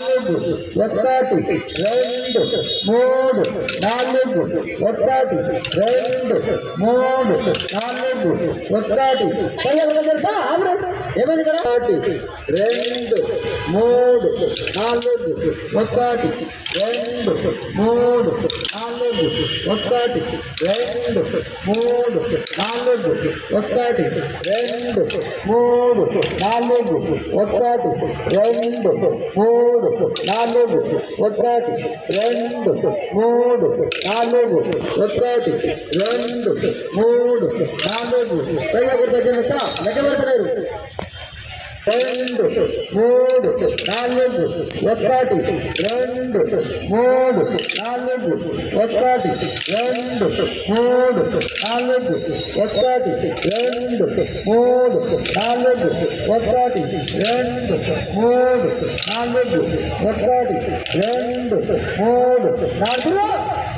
ఒకటి రెండు మూడు నాలుగు ఒకటి రెండు మూడు నాలుగు ఒకటి. జరుగుతా ఆవిడ ఏమైంది కదా ఒకటి రెండు మూడు నాలుగు ఒకటి రెండు మూడు నాలుగు ఒకటి రెండు మూడు నాలుగు ఒకటి రెండు మూడు నాలుగు ఒకటి రెండు మూడు నాలుగు ఒకటి రెండు మూడు నాలుగు ఒకటి రెండు మూడు నాలుగు పైగా తగ్గినంత లెక్క పెడతలేరు రెండు మూడు నాలుగు ఒకటి రెండు మూడు నాలుగు ఒకటి రెండు మూడు నాలుగు ఒకటి రెండు మూడు నాలుగు ఒకటి రెండు మూడు నాలుగు ఒకటి రెండు మూడు నాలుగు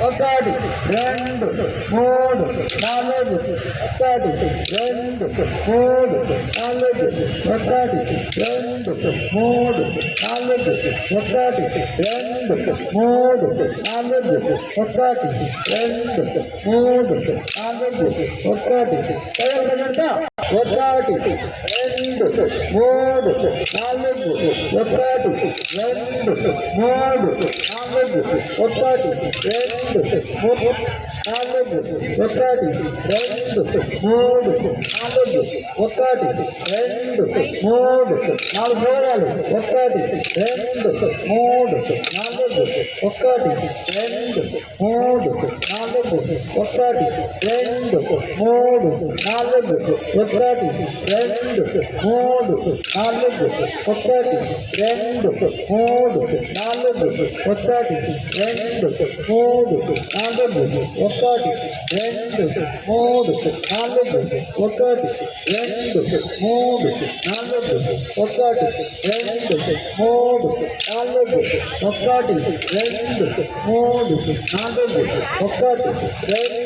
ఒకటి రెండు మూడు నాలుగు ఒకటి రెండు మూడు నాలుగు ఒకటి రెండు మూడు నాలుగు ఒకటి రెండు మూడు నాలుగు ఒకటి రెండు మూడు నాలుగు ఒకటి. ఒకటి రెండు మూడు నాలుగు ఒకటి రెండు మూడు నాలుగు ఒకటి రెండు మూడు నాలుగు ఒకటి రెండు మూడు నాలుగు ఒకటి రెండు మూడు నాలుగు సోదాలు ఒకటి రెండు మూడు నాలుగు ఒకటి రెండు మూడు నాలుగు ఒకటి రెండు మూడు నాలుగు ఒకటి రెండు మూడు నాలుగు ఒకటి రెండు మూడు నాలుగు ఒకటి రెండు మూడు నాలుగు ఒకటి రెండు మూడు నాలుగు ఒకటి రెండు మూడు నాలుగు ఒకటి రెండు మూడు నాలుగు ఒకటి రెండు మూడు నాలుగు ఒకటి రెండు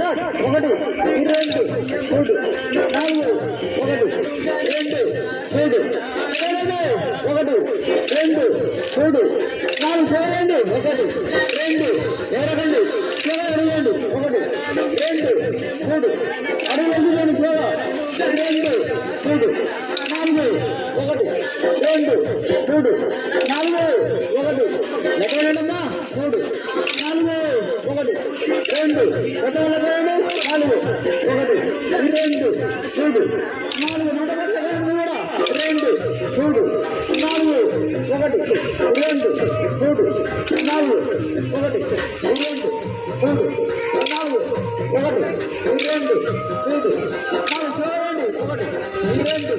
షాట్ ఒకటి రెండు మూడు నాలుగు ఒకటి రెండు మూడు ఒకటి రెండు మూడు నాలుగు చేయండి ఒకటి రెండు ఎరగండి చేయండి ఒకటి రెండు మూడు అడుగు వేసుకోండి సేవ రెండు మూడు నాలుగు ఒకటి రెండు మూడు నాలుగు ఒకటి ఎక్కడ మూడు నాలుగు ఒకటి రెండు. లెక్కలేకపోయాడు నాలుగు. ఒకటి. రెండు. మూడు. నాలుగు. నూట కూడా. రెండు. మూడు. నాలుగు. ఒకటి. రెండు. మూడు. నాలుగు. ఒకటి. రెండు. మూడు. నాలుగు. ఒకటి. రెండు. మూడు. నాలుగు. చూడండి ఒకటి. రెండు.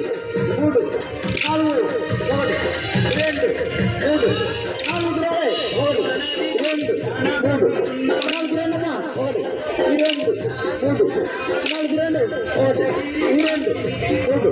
మూడు. నాలుగు. ఒకటి. రెండు. మూడు. నాలుగు. ఒకటి. రెండు. మూడు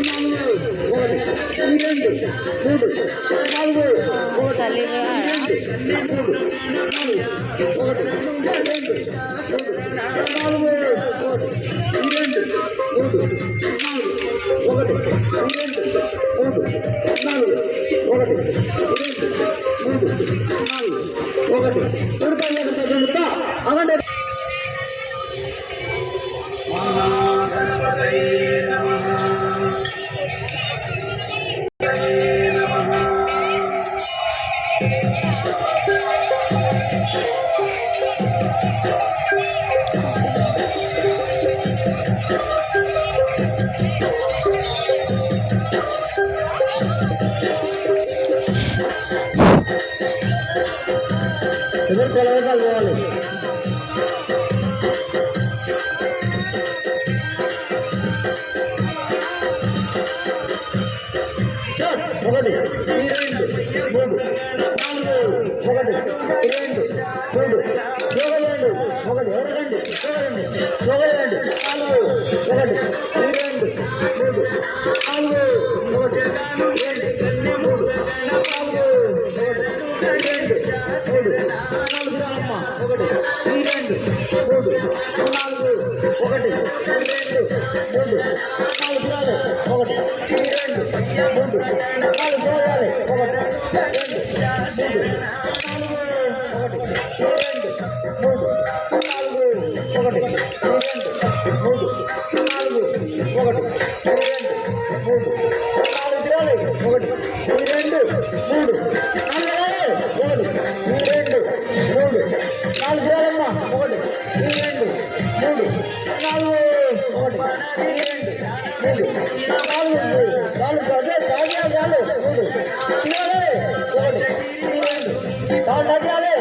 Saliva. Saliva. Saliva. Saliva. Saliva. Saliva. ఎదురు కొలవకాలు పోవాలి మూడు నాలుగు ఒకటి రెండు రెండు చూడలేండి ఒకటి ఎరగండి రెండు మూడు నాలుగు ఒకటి రెండు మూడు నాలుగు రాలే ఒకటి రెండు మూడు నాలుగు పోయాలి ఒకటి రెండు మూడు నాలుగు ఒకటి రెండు మూడు నాలుగు ఒకటి రెండు మూడు నాలుగు రాలే ఒకటి రెండు మూడు నాలుగు రాలే ఒకటి రెండు మూడు నాలుగు రాలమ్మా ఒకటి 教练